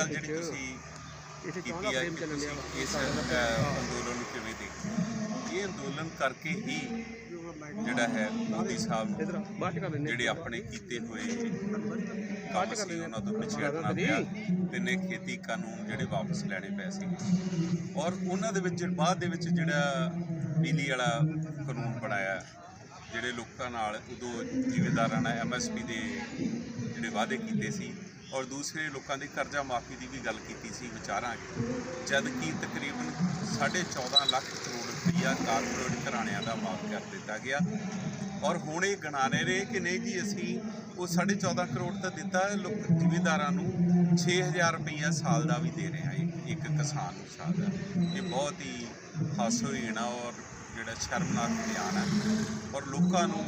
ਗੱਲ ਜਿਹੜੀ ਤੁਸੀਂ ਇੱਥੇ ਚੌਂਦਾ ਫਰੇਮ ਚੱਲਣ ਇਸ ਅੰਦੋਲਨ ਨੂੰ ਕਿਵੇਂ ਦੇਖਦੇ ਇਹ ਅੰਦੋਲਨ ਕਰਕੇ ਹੀ ਜਿਹੜਾ ਹੈ ਮੋਦੀ ਸਾਹਿਬ ਜਿਹੜੇ ਆਪਣੇ ਕੀਤੇ ਹੋਏ ਕੰਮ ਸੀ ਉਹਨਾਂ ਤੋਂ ਪਿੱਛੇ ਹਟਣਾ ਪਿਆ ਤੇ ਨੇ ਖੇਤੀ ਕਾਨੂੰਨ ਜਿਹੜੇ ਵਾਪਸ ਲੈਣੇ ਪਏ ਸੀ। ਔਰ ਉਹਨਾਂ ਦੇ ਵਿੱਚ ਬਾਅਦ ਦੇ ਵਿੱਚ ਜਿਹੜਾ ਬਿਜਲੀ ਵਾਲਾ ਕਾਨੂੰਨ ਬਣਾਇਆ ਜਿਹੜੇ ਲੋਕਾਂ ਨਾਲ ਉਦੋਂ ਜ਼ਿਮੀਂਦਾਰਾਂ ਨਾਲ ਐਮਐਸਪੀ ਦੇ ਜਿਹੜੇ ਵਾਅਦੇ ਕੀਤੇ ਸੀ ਔਰ ਦੂਸਰੇ ਲੋਕਾਂ ਦੀ ਕਰਜ਼ਾ ਮਾਫੀ ਦੀ ਵੀ ਗੱਲ ਕੀਤੀ ਸੀ ਵਿਚਾਰਾਂਗੇ ਜਦ ਕਿ ਤਕਰੀਬਨ 14.5 ਲੱਖ ਕਰੋੜ ਰੁਪਈਆ ਕਾਰਪੋਰੇਟ ਘਰਾਣਿਆਂ ਦਾ ਮਾਫ ਕਰ ਦਿੱਤਾ ਗਿਆ। ਔਰ ਹੁਣ ਇਹ ਗਣਾਣੇ ਰਹੇ ਕਿ ਨਹੀਂ ਜੀ, ਅਸੀਂ ਉਹ 14.5 ਕਰੋੜ ਤਾਂ ਦਿੱਤਾ, ਲੋਕ ਜ਼ਿਮੀਂਦਾਰਾਂ ਨੂੰ 6000 ਰੁਪਈਆ ਸਾਲ ਦਾ ਵੀ ਦੇ ਰਹੇ ਹਾਂ, ਇੱਕ- ਇੱਕ ਕਿਸਾਨ ਨੂੰ ਸਾਲ ਦਾ। ਇਹ ਬਹੁਤ ਹੀ ਹਾਸੋਹੀਣਾ ਔਰ ਜਿਹੜਾ ਸ਼ਰਮਨਾਕ ਬਿਆਨ ਹੈ। ਔਰ ਲੋਕਾਂ ਨੂੰ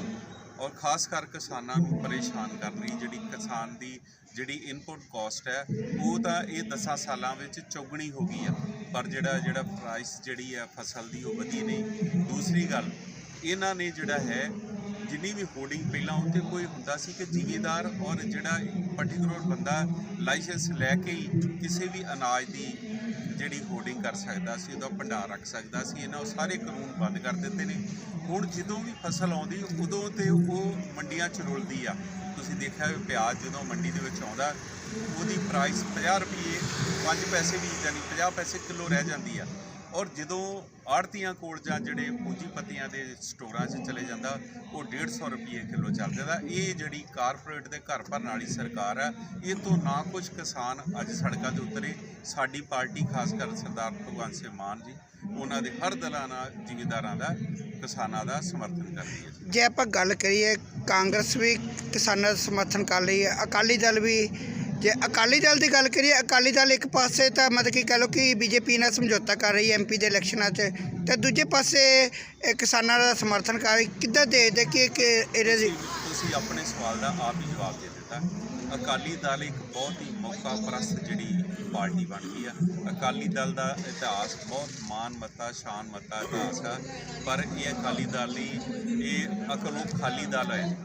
ਔਰ ਖਾਸ ਕਰ ਕਿਸਾਨਾਂ ਨੂੰ ਪਰੇਸ਼ਾਨ ਕਰ ਰਹੀ ਜਿਹੜੀ ਕਿਸਾਨ ਦੀ ਜਿਹੜੀ ਇਨਪੁਟ ਕਾਸਟ ਹੈ, ਉਹ ਤਾਂ ਇਹ 10 ਸਾਲਾਂ ਵਿੱਚ ਚੌਗਣੀ ਹੋ ਗਈ ਆ। ਪਰ ਜਿਹੜਾ ਜਿਹੜਾ ਪ੍ਰਾਈਸ ਜਿਹੜੀ ਆ ਫਸਲ ਦੀ ਉਹ ਵਧੀ ਨਹੀਂ। ਦੂਸਰੀ ਗੱਲ, ਇਹਨਾਂ ਨੇ ਜਿਹੜਾ ਹੈ ਜਿੰਨੀ ਵੀ ਹੋਰਡਿੰਗ ਪਹਿਲਾਂ ਉੱਤੇ ਕੋਈ ਹੁੰਦਾ ਸੀ ਕਿ ਜ਼ਿਮੀਦਾਰ ਔਰ ਜਿਹੜਾ ਪਾਰਟਿਕੂਲਰ ਬੰਦਾ ਲਾਇਸੈਂਸ ਲੈ ਕੇ ਹੀ ਕਿਸੇ ਵੀ ਅਨਾਜ ਦੀ ਜਿਹੜੀ ਹੋਰਡਿੰਗ ਕਰ ਸਕਦਾ ਸੀ, ਉਹਦਾ ਭੰਡਾਰ ਰੱਖ ਸਕਦਾ ਸੀ, ਇਹਨਾਂ ਉਹ ਸਾਰੇ ਕਾਨੂੰਨ ਬੰਦ ਕਰ ਦਿੱਤੇ ਨੇ। ਹੁਣ ਜਦੋਂ ਵੀ ਫਸਲ ਆਉਂਦੀ, ਉਦੋਂ ਤੇ ਉਹ ਮੰਡੀਆਂ 'ਚ ਰੁਲਦੀ ਆ। ਤੁਸੀਂ ਦੇਖਿਆ ਹੋਵੇ ਪਿਆਜ਼ ਜਦੋਂ ਮੰਡੀ ਦੇ ਵਿੱਚ ਆਉਂਦਾ, ਉਹਦੀ ਪ੍ਰਾਈਸ 50 ਰੁਪਏ 5 ਪੈਸੇ ਵੀ ਯਾਨੀ 50 ਪੈਸੇ ਕਿਲੋ ਰਹਿ ਜਾਂਦੀ ਆ। ਔਰ ਜਦੋਂ ਆੜਤੀਆਂ ਕੋਲ ਜਾਂ ਜਿਹੜੇ ਪੂੰਜੀਪਤੀਆਂ ਦੇ ਸਟੋਰਾਂ 'ਚ ਚਲੇ ਜਾਂਦਾ, ਉਹ 150 ਰੁਪਏ ਕਿਲੋ ਚੱਲ ਜਾਂਦਾ। ਇਹ ਜਿਹੜੀ ਕਾਰਪੋਰੇਟ ਦੇ ਘਰ ਭਰਨ ਵਾਲੀ ਸਰਕਾਰ ਆ, ਇਹ ਤੋਂ ਨਾ ਕੁਝ ਕਿਸਾਨ ਅੱਜ ਸੜਕਾਂ ਤੇ ਉਤਰੇ ਸਾਡੀ ਪਾਰਟੀ, ਖਾਸ ਕਰ ਸਰਦਾਰ ਭਗਵੰਤ ਸਿੰਘ ਮਾਨ ਜੀ, ਉਹਨਾਂ ਦੇ ਹਰ ਦਲਾਂ ਨਾਲ, ਜ਼ਿਮੀਂਦਾਰਾਂ ਦਾ, ਕਿਸਾਨਾਂ ਦਾ ਸਮਰਥਨ ਕਰਦੀ ਹੈ ਜੇ। ਆਪਾਂ ਗੱਲ ਕਰੀਏ, ਕਾਂਗਰਸ ਵੀ ਕਿਸਾਨਾਂ ਦਾ ਸਮਰਥਨ ਕਰ ਰਹੀ ਹੈ। ਅਕਾਲੀ ਦਲ ਵੀ ਜੇ ਅਕਾਲੀ ਦਲ ਦੀ ਗੱਲ ਕਰੀਏ, ਅਕਾਲੀ ਦਲ ਇੱਕ ਪਾਸੇ ਤਾਂ ਮਤਲਬ ਕਿ ਕਹ ਲਓ ਕਿ ਬੀਜੇਪੀ ਨਾਲ ਸਮਝੌਤਾ ਕਰ ਰਹੀ ਹੈ ਐਮਪੀ ਦੇ ਇਲੈਕਸ਼ਨਾਂ 'ਚ। ਤੇ ਦੂਜੇ ਪਾਸੇ ਇਹ ਕਿਸਾਨਾਂ ਦਾ ਸਮਰਥਨ ਕਰ ਰਹੀ, ਕਿੱਦਾਂ ਦੇਖਦੇ ਕਿ ਇੱਕ ਇਹਦੇ ਦੀ ਤੁਸੀਂ ਆਪਣੇ ਸਵਾਲ ਦਾ ਆਪ ਹੀ ਜਵਾਬ ਦੇ ਦਿੱਤਾ। ਅਕਾਲੀ ਦਲ ਇੱਕ ਬਹੁਤ ਹੀ ਮੌਕਾ ਪ੍ਰਸਤ ਜਿਹੜੀ ਪਾਰਟੀ ਬਣ ਗਈ ਆ। ਅਕਾਲੀ ਦਲ ਦਾ ਇਤਿਹਾਸ ਬਹੁਤ ਮਾਨ ਮੱਤਾ, ਸ਼ਾਨ ਮੱਤਾ, ਇਤਿਹਾਸ ਆ। ਪਰ ਇਹ ਅਕਾਲੀ ਦਲ ਲਈ ਇਹ ਅਕਲੋਂ ਖਾਲੀ ਦਲ ਹੈ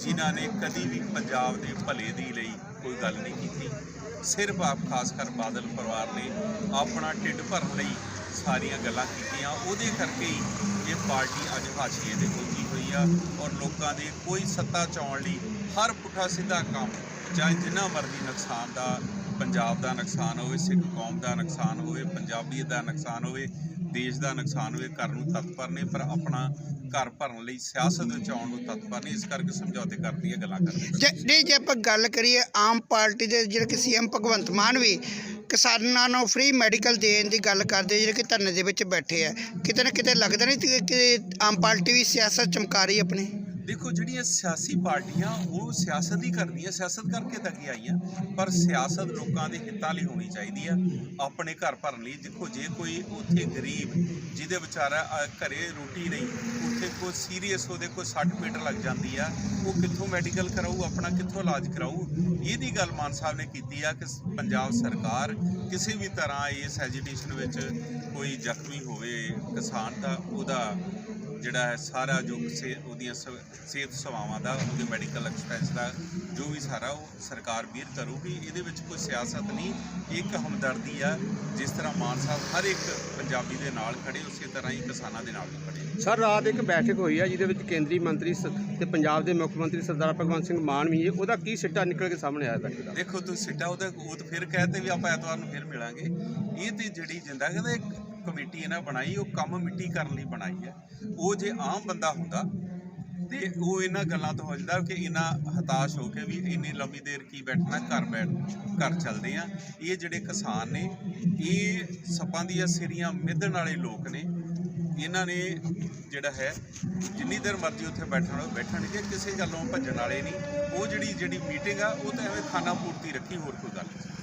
ਜਿਨ੍ਹਾਂ ਨੇ ਕਦੀ ਵੀ ਪੰਜਾਬ ਦੇ ਭਲੇ ਦੀ ਲਈ ਕੋਈ ਗੱਲ ਨਹੀਂ ਕੀਤੀ। ਸਿਰਫ ਆਪ, ਖਾਸ ਕਰ ਬਾਦਲ ਪਰਿਵਾਰ ਨੇ ਆਪਣਾ ਢਿੱਡ ਭਰਨ ਲਈ ਸਾਰੀਆਂ ਗੱਲਾਂ ਕੀਤੀਆਂ। ਉਹਦੇ ਕਰਕੇ ਹੀ ਇਹ ਪਾਰਟੀ ਅੱਜ ਹਾਸ਼ੀਏ ਤੇ ਪਹੁੰਚੀ ਹੋਈ ਆ ਔਰ ਲੋਕਾਂ ਦੇ ਕੋਈ ਸੱਤਾ ਚਾਉਣ ਲਈ ਹਰ ਪੁੱਠਾ ਸਿੱਧਾ ਕੰਮ ਚਾਹੇ ਜਿੰਨਾ ਮਰਜ਼ੀ ਨੁਕਸਾਨ ਦਾ, ਪੰਜਾਬ ਦਾ ਨੁਕਸਾਨ ਹੋਵੇ, ਸਿੱਖ ਕੌਮ ਦਾ ਨੁਕਸਾਨ ਹੋਵੇ ਪੰਜਾਬੀਅਤ ਦਾ ਨੁਕਸਾਨ ਹੋਵੇ ਦੇਸ਼ ਦਾ ਨੁਕਸਾਨ ਹੋਵੇ ਕਰਨ ਨੂੰ ਤਤਪਰ ਨੇ, ਪਰ ਆਪਣਾ ਘਰ ਭਰਨ ਲਈ ਸਿਆਸਤ ਵਿੱਚ ਨੂੰ ਤਤਪਰ ਨੇ, ਇਸ ਕਰਕੇ ਸਮਝੌਤੇ ਕਰਦੀਆਂ ਗੱਲਾਂ ਕਰਦੇ ਜੇ ਜੇ ਆਪਾਂ ਗੱਲ ਕਰੀਏ ਆਮ ਪਾਰਟੀ ਦੇ ਜਿਹੜੇ ਕਿ ਸੀਐਮ ਭਗਵੰਤ ਮਾਨ ਵੀ ਕਿਸਾਨਾਂ ਨੂੰ ਫ੍ਰੀ ਮੈਡੀਕਲ ਦੇਣ ਦੀ ਗੱਲ ਕਰਦੇ ਜਿਹੜੇ ਕਿ ਧਰਨੇ ਦੇ ਵਿੱਚ ਬੈਠੇ ਆ, ਕਿਤੇ ਨਾ ਕਿਤੇ ਲੱਗਦਾ ਨਹੀਂ ਕਿ- ਆਮ ਪਾਰਟੀ ਵੀ ਸਿਆਸਤ ਚਮਕਾ ਰਹੀ ਆਪਣੇ। ਦੇਖੋ ਜਿਹੜੀਆਂ ਸਿਆਸੀ ਪਾਰਟੀਆਂ ਉਹ ਸਿਆਸਤ ਹੀ ਕਰਦੀਆਂ ਸਿਆਸਤ ਕਰਕੇ ਤਾਂ ਅੱਗੇ ਆਈਆਂ? ਪਰ ਸਿਆਸਤ ਲੋਕਾਂ ਦੇ ਹਿੱਤਾਂ ਲਈ ਹੋਣੀ ਚਾਹੀਦੀ ਆ ਆਪਣੇ ਘਰ ਭਰਨ ਲਈ। ਦੇਖੋ ਜੇ ਕੋਈ ਉੱਥੇ ਗਰੀਬ ਜਿਹਦੇ ਵਿਚਾਰਾ ਅ, ਘਰੇ ਰੋਟੀ ਨਹੀਂ ਉੱਥੇ ਕੋਈ ਸੀਰੀਅਸ ਉਹਦੇ ਕੋਈ ਸੱਟ ਪੇਟ ਲੱਗ ਜਾਂਦੀ ਆ ਉਹ ਕਿੱਥੋਂ ਮੈਡੀਕਲ ਕਰਾਊ ਆਪਣਾ ਕਿੱਥੋਂ ਇਲਾਜ ਕਰਾਊ? ਇਹਦੀ ਗੱਲ ਮਾਨ ਸਾਹਿਬ ਨੇ ਕੀਤੀ ਆ ਕਿ ਪੰਜਾਬ ਸਰਕਾਰ ਕਿਸੇ ਵੀ ਤਰ੍ਹਾਂ ਇਸ ਐਜੀਟੇਸ਼ਨ ਵਿੱਚ ਕੋਈ ਜ਼ਖਮੀ ਹੋਵੇ ਕਿਸਾਨ ਦਾ ਉਹਦਾ ਜਿਹੜਾ ਹੈ ਸਾਰਾ ਜੋ ਸੇ ਉਹਦੀਆਂ ਸਿਹਤ ਸੇਵਾਵਾਂ ਦਾ ਉਹਦੇ ਮੈਡੀਕਲ ਐਕਸਪੈਂਸ ਦਾ ਜੋ ਵੀ ਸਾਰਾ ਉਹ ਸਰਕਾਰ ਵੀਰ ਕਰੂਗੀ ਇਹਦੇ ਵਿੱਚ ਕੋਈ ਸਿਆਸਤ ਨਹੀਂ। ਇੱਕ ਹਮਦਰਦੀ ਆ ਜਿਸ ਤਰ੍ਹਾਂ ਮਾਨ ਸਾਹਿਬ ਹਰ ਇੱਕ ਪੰਜਾਬੀ ਦੇ ਨਾਲ ਖੜੇ ਉਸੇ ਤਰ੍ਹਾਂ ਹੀ ਕਿਸਾਨਾਂ ਦੇ ਨਾਲ ਵੀ ਖੜੇ ਸਰ ਰਾਤ ਇੱਕ ਬੈਠਕ ਹੋਈ ਹੈ ਜਿਹਦੇ ਵਿੱਚ ਕੇਂਦਰੀ ਮੰਤਰੀ ਤੇ ਪੰਜਾਬ ਦੇ ਮੁੱਖ ਮੰਤਰੀ ਸਰਦਾਰ ਭਗਵੰਤ ਸਿੰਘ ਮਾਨ ਵੀ ਉਹਦਾ ਕੀ ਸਿੱਟਾ ਨਿਕਲ ਕੇ ਸਾਹਮਣੇ ਆਇਆ ਦਾ ਦੇਖੋ ਤੁਸੀਂ ਸਿੱਟਾ ਉਹਦਾ ਉਹ ਤਾਂ ਫਿਰ ਕਹਤੇ ਵੀ ਆਪਾਂ ਐਤਵਾਰ ਨੂੰ ਫਿਰ ਮਿਲਾਂਗੇ। ਇਹ ਤੇ ਜਿਹੜੀ ਜਿੰਦਾ ਕਹਿੰਦਾ ਕਮੇਟੀ ਇਹਨਾਂ ਬਣਾਈ, ਉਹ ਕੰਮ ਮਿੱਟੀ ਕਰਨ ਲਈ ਬਣਾਈ ਹੈ। ਉਹ ਜੇ ਆਮ ਬੰਦਾ ਹੁੰਦਾ ਤੇ ਉਹ ਇਹਨਾਂ ਗੱਲਾਂ ਤੋਂ ਹੋ ਜਾਂਦਾ ਕਿ ਇਹਨਾਂ ਹਤਾਸ਼ ਹੋ ਕੇ ਵੀ ਇੰਨੀ ਲੰਬੀ ਦੇਰ ਕੀ ਬੈਠਣਾ, ਘਰ ਬੈਠ, ਘਰ ਚੱਲਦੇ ਆ ਇਹ ਜਿਹੜੇ ਕਿਸਾਨ ਨੇ, ਇਹ ਸੱਪਾਂ ਦੀਆਂ ਸਿਰੀਆਂ ਮਿੱਧਣ ਵਾਲੇ ਲੋਕ ਨੇ। ਇਹਨਾਂ ਨੇ ਜਿਹੜਾ ਹੈ, ਜਿੰਨੀ ਦੇਰ ਮਰਜ਼ੀ ਉੱਥੇ ਬੈਠਣ ਬੈਠਣਗੇ ਕਿਸੇ ਗੱਲੋਂ ਭੱਜਣ ਵਾਲੇ ਨਹੀਂ। ਉਹ ਜਿਹੜੀ ਜਿਹੜੀ ਮੀਟਿੰਗ ਆ, ਉਹ ਤਾਂ ਐਵੇਂ ਖਾਨਾ ਪੂਰਤੀ ਰੱਖੀ, ਹੋਰ ਕੋਈ ਗੱਲ ਨਹੀਂ।